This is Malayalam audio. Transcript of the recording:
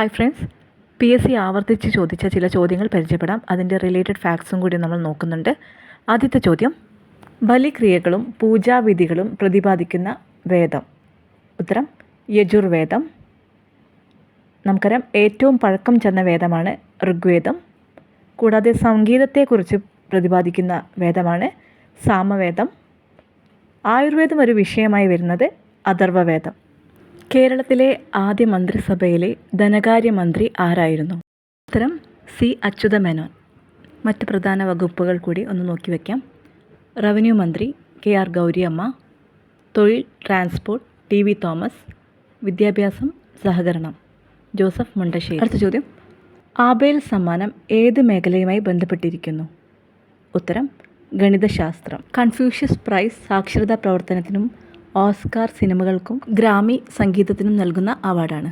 Hi friends P S C ആവർത്തിച്ച് ചോദിച്ച ചില ചോദ്യങ്ങൾ പരിചയപ്പെടാം. അതിന്റെ റിലേറ്റഡ് ഫാക്ട്സും കൂടി നമ്മൾ നോക്കുന്നുണ്ട്. ആദ്യത്തെ ചോദ്യം ബലിക്രിയകളും പൂജാവിധികളും പ്രതിപാദിക്കുന്ന വേദം. ഉത്തരം യജുർവേദം. നമുക്കറിയാം ഏറ്റവും പഴക്കം ചെന്ന വേദമാണ് ഋഗ്വേദം. കൂടാതെ സംഗീതത്തെക്കുറിച്ച് പ്രതിപാദിക്കുന്ന വേദമാണ് സാമവേദം. ആയുർവേദം ഒരു വിഷയമായി വരുന്നത് അഥർവവേദം. കേരളത്തിലെ ആദ്യ മന്ത്രിസഭയിലെ ധനകാര്യമന്ത്രി ആരായിരുന്നു? ഉത്തരം സി. അച്യുത മേനോൻ മറ്റ് പ്രധാന വകുപ്പുകൾ കൂടി ഒന്ന് നോക്കി വയ്ക്കാം റവന്യൂ മന്ത്രി കെ. ആർ. ഗൗരിയമ്മ തൊഴിൽ ട്രാൻസ്പോർട്ട് ടി. വി. തോമസ് വിദ്യാഭ്യാസം സഹകരണം. ജോസഫ് മുണ്ടശ്ശേരി. അടുത്ത ചോദ്യം. ആബേൽ സമ്മാനം ഏത് മേഖലയുമായി ബന്ധപ്പെട്ടിരിക്കുന്നു? ഉത്തരം ഗണിതശാസ്ത്രം. കൺഫ്യൂഷ്യസ് പ്രൈസ് സാക്ഷരതാ പ്രവർത്തനത്തിനും ഓസ്കാർ സിനിമകൾക്കും ഗ്രാമി സംഗീതത്തിനും നൽകുന്ന അവാർഡാണ്.